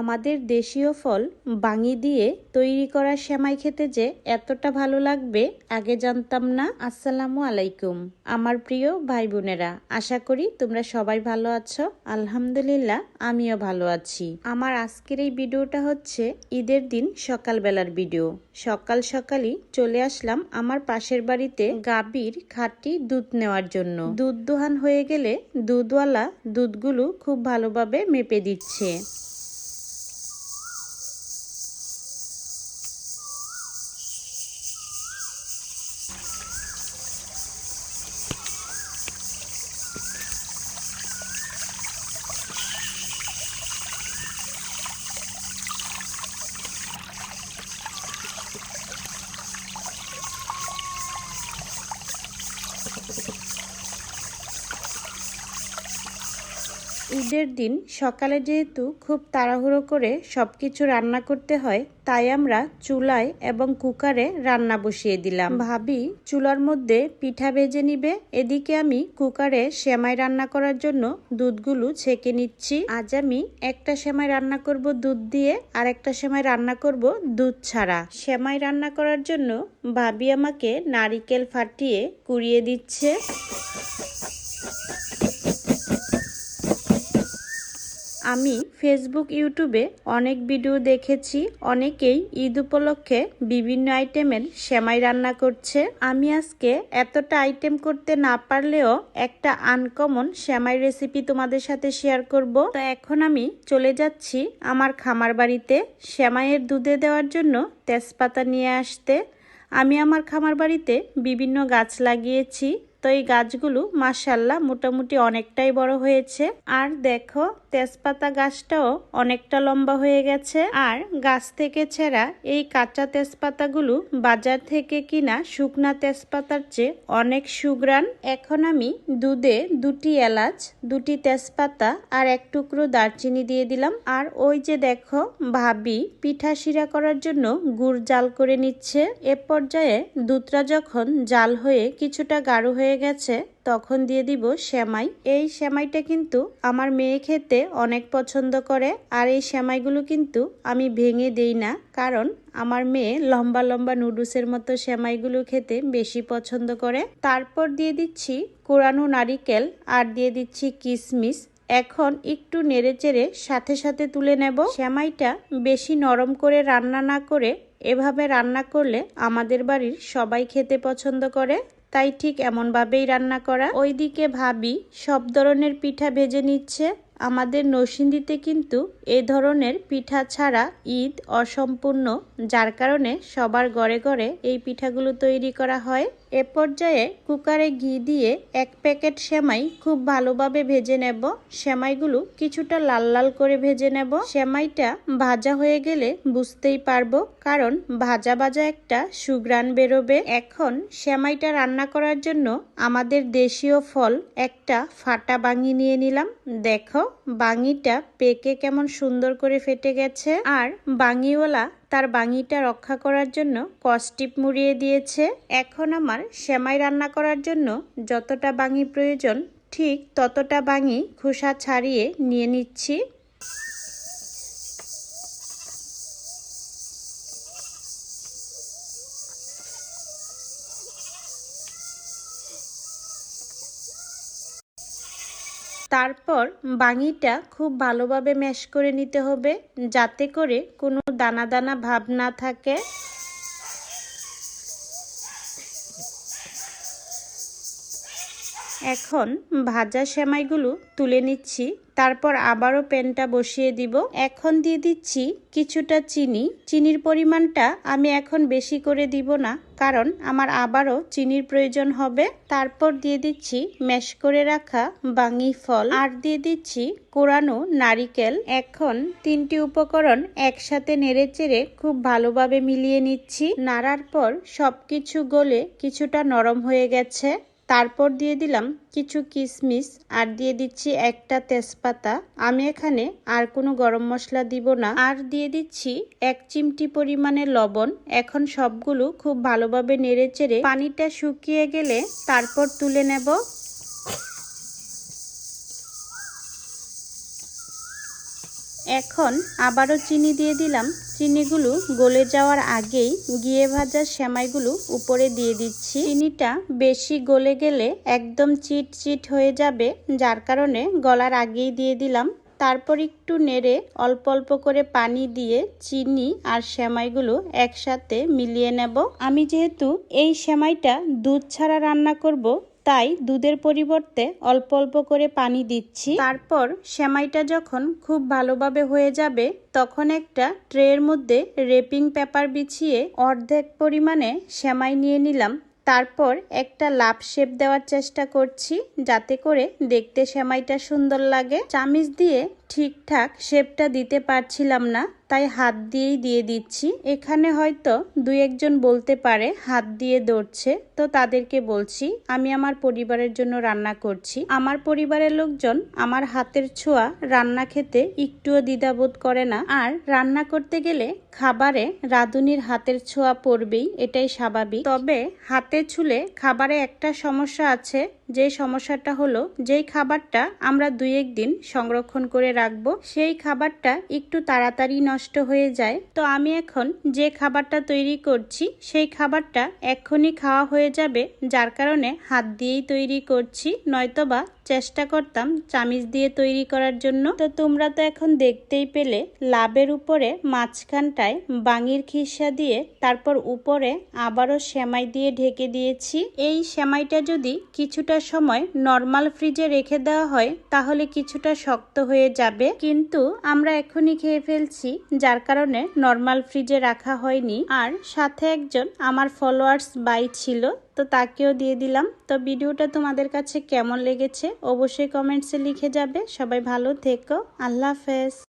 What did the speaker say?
আমাদের দেশীয় ফল বাঙি দিয়ে তৈরি করা সেমাই খেতে যে এতটা ভালো লাগবে, আগে জানতাম না। আসসালামু আলাইকুম। আমার প্রিয় ভাই বোনেরা আশা করি তোমরা সবাই ভালো আছো। আলহামদুলিল্লাহ, আমিও ভালো আছি। আমার আজকের এই ভিডিওটা হচ্ছে ঈদের দিন সকালবেলার ভিডিও। সকাল সকালই চলে আসলাম আমার পাশের বাড়িতে গাবির খাঁটি দুধ নেওয়ার জন্য। দুধ দোহান হয়ে গেলে দুধওয়ালা দুধগুলো খুব ভালোভাবে মেপে দিচ্ছে। Thank you. ঈদের দিন সকালে যেহেতু খুব তাড়াহুড়ো করে সব কিছু রান্না করতে হয়, তাই আমরা চুলায় এবং কুকারে রান্না বসিয়ে দিলাম। ভাবি চুলার মধ্যে পিঠা ভেজে নিবে। এদিকে আমি কুকারে সেমাই রান্না করার জন্য দুধগুলো ছেঁকে নিচ্ছি। আজ আমি একটা সেমাই রান্না করব দুধ দিয়ে, আর একটা সেমাই রান্না করব দুধ ছাড়া। সেমাই রান্না করার জন্য ভাবি আমাকে নারিকেল ফাটিয়ে কুড়িয়ে দিচ্ছে। আমি ফেসবুক ইউটিউবে অনেক ভিডিও দেখেছি। অনেকেই ঈদ উপলক্ষে বিভিন্ন আইটেমের সেমাই রান্না করছে। আমি আজকে এতটা আইটেম করতে না পারলেও একটা আনকমন সেমাই রেসিপি তোমাদের সাথে শেয়ার করব। তো এখন আমি চলে যাচ্ছি আমার খামার বাড়িতে সেমাইয়ের দুধে দেওয়ার জন্য তেজপাতা নিয়ে আসতে। আমি আমার খামার বাড়িতে বিভিন্ন গাছ লাগিয়েছি। তো এই গাছগুলো মাসাল্লাহ মোটামুটি অনেকটাই বড় হয়েছে। আর দেখো, তেজপাতা গাছটাও অনেকটা লম্বা হয়ে গেছে। আর গাছ থেকে ছেঁড়া এই কাঁচা তেজপাতাগুলো বাজার থেকে কিনা শুকনা তেজপাতার চেয়ে অনেক সুগ্রান এখন আমি দুধে দুটি এলাচ, দুটি তেজপাতা আর এক টুকরো দারচিনি দিয়ে দিলাম। আর ওই যে দেখো, ভাবি পিঠা শিরা করার জন্য গুড় জাল করে নিচ্ছে। এ পর্যায়ে দুধটা যখন জাল হয়ে কিছুটা গাঢ় হয়ে হয়ে গেছে, তখন দিয়ে দিব সেমাই। এই সেমাইটা কিন্তু আমার মেয়ে খেতে অনেক পছন্দ করে, আর এই সেমাইগুলো কিন্তু আমি ভেঙে দেই না, কারণ আমার মেয়ে লম্বা লম্বা নুডলসের মতো সেমাইগুলো খেতে বেশি পছন্দ করে। তারপর দিয়ে দিচ্ছি কোরানো নারিকেল আর দিয়ে দিচ্ছি কিশমিশ এখন একটু নেড়ে চেড়ে সাথে সাথে তুলে নেব। সেমাইটা বেশি নরম করে রান্না না করে এভাবে রান্না করলে আমাদের বাড়ির সবাই খেতে পছন্দ করে, তাই ঠিক এমনভাবেই রান্না করা। ওইদিকে ভাবি সব ধরনের পিঠা ভেজে নিচ্ছে। আমাদের নরসিংদীতে কিন্তু এ ধরনের পিঠা ছাড়া ঈদ অসম্পূর্ণ, যার কারণে সবার ঘরে ঘরে এই পিঠাগুলো তৈরি করা হয়। এ পর্যায়ে কুকারে ঘি দিয়ে এক প্যাকেট সেমাই খুব ভালোভাবে ভেজে নেব। সেমাইগুলো কিছুটা লাল লাল করে ভেজে নেব। সেমাইটা ভাজা হয়ে গেলে বুঝতেই পারব, কারণ ভাজা ভাজা একটা সুগ্রান বেরোবে। এখন সেমাইটা রান্না করার জন্য আমাদের দেশীয় ফল একটা ফাটা বাঙি নিয়ে নিলাম। দেখো বাঙিটা পেকে কেমন সুন্দর করে ফেটে গেছে। আর বাঙিওয়ালা তার বাঙিটা রক্ষা করার জন্য কস্টিপ মুড়িয়ে দিয়েছে। এখন আমার সেমাই রান্না করার জন্য যতটা বাঙি প্রয়োজন, ঠিক ততটা বাঙি খোসা ছাড়িয়ে নিয়ে নিচ্ছি। তারপর বাঙিটা খুব ভালোভাবে ম্যাশ করে নিতে হবে, যাতে করে কোনো দানা দানা ভাব না থাকে। এখন ভাজা সেমাইগুলো তুলে নিচ্ছি। তারপর আবারও প্যানটা বসিয়ে দিব। এখন দিয়ে দিচ্ছি কিছুটা চিনি। চিনির পরিমাণটা আমি এখন বেশি করে দিব না, কারণ আমার আবারও চিনির প্রয়োজন হবে। তারপর দিয়ে দিচ্ছি ম্যাশ করে রাখা বাঙি ফল। আর দিয়ে দিচ্ছি কোরানো নারিকেল। এখন তিনটি উপকরণ একসাথে নেড়ে চেড়ে খুব ভালোভাবে মিলিয়ে নিচ্ছি। নাড়ার পর সবকিছু গলে কিছুটা নরম হয়ে গেছে। তারপর দিয়ে দিলাম কিছু কিশমিশ আর দিয়ে দিচ্ছি একটা তেজপাতা। আমি এখানে আর কোনো গরম মশলা দিব না। আর দিয়ে দিচ্ছি এক চিমটি পরিমাণে লবণ। এখন সবগুলো খুব ভালোভাবে নেড়ে চেড়ে পানিটা শুকিয়ে গেলে তারপর তুলে নেব। এখন আবারও চিনি দিয়ে দিলাম। চিনিগুলো গলে যাওয়ার আগেই গিয়ে ভাজা সেমাইগুলো উপরে দিয়ে দিচ্ছি। চিনিটা বেশি গলে গেলে একদম চিট চিট হয়ে যাবে, যার কারণে গলার আগেই দিয়ে দিলাম। তারপর একটু নেড়ে অল্প অল্প করে পানি দিয়ে চিনি আর সেমাইগুলো একসাথে মিলিয়ে নেব। আমি যেহেতু এই সেমাইটা দুধ ছাড়া রান্না করব তাই দুধের পরিবর্তে অল্প অল্প করে পানি দিচ্ছি। তারপর সেমাইটা যখন খুব ভালোভাবে হয়ে যাবে, তখন একটা ট্রের মধ্যে রেপিং পেপার বিছিয়ে অর্ধেক পরিমাণে সেমাই নিয়ে নিলাম। তারপর একটা লাভ শেপ দেওয়ার চেষ্টা করছি, যাতে করে দেখতে সেমাইটা সুন্দর লাগে। চামিচ দিয়ে ঠিকঠাক শেপটা দিতে পারছিলাম না, তাই হাত দিয়েই দিয়ে দিচ্ছি। এখানে হয়তো দুই একজন বলতে পারে, হাত দিয়ে দৌড়ছে। তো তাদেরকে বলছি, আমি আমার পরিবারের জন্য রান্না করছি। আমার পরিবারের লোকজন আমার হাতের ছোঁয়া রান্না খেতে একটুও দ্বিধাবোধ করে না। আর রান্না করতে গেলে খাবারে রাঁধুনির হাতের ছোঁয়া পড়বেই, এটাই স্বাভাবিক। তবে হাতে ছুলে খাবারে একটা সমস্যা আছে যে সমস্যাটা হলো, যেই খাবারটা আমরা দুই একদিন সংরক্ষণ করে রাখব, সেই খাবারটা একটু তাড়াতাড়ি নষ্ট হয়ে যায়। তো আমি এখন যে খাবারটা তৈরি করছি, সেই খাবারটা এক্ষুনি খাওয়া হয়ে যাবে, যার কারণে হাত দিয়েই তৈরি করছি, নয়তোবা চেষ্টা করতাম চামিচ দিয়ে তৈরি করার জন্য। তো তোমরা তো এখন দেখতেই পেলে লাভের উপরে মাঝখানটায় বাঙির খিসা দিয়ে তারপর উপরে আবারও সেমাই দিয়ে ঢেকে দিয়েছি। এই সেমাইটা যদি কিছুটা সময় নর্মাল ফ্রিজে রেখে দেওয়া হয়, তাহলে কিছুটা শক্ত হয়ে যাবে। কিন্তু আমরা এখনই খেয়ে ফেলছি, যার কারণে নর্মাল ফ্রিজে রাখা হয়নি। আর সাথে একজন আমার ফলোয়ার্স বাই ছিল, তো তাকেও দিয়ে দিলাম। তো ভিডিওটা তোমাদের কাছে কেমন লেগেছে অবশ্যই কমেন্টসে লিখে যাবে। সবাই ভালো থেকো। আল্লাহ হাফেজ।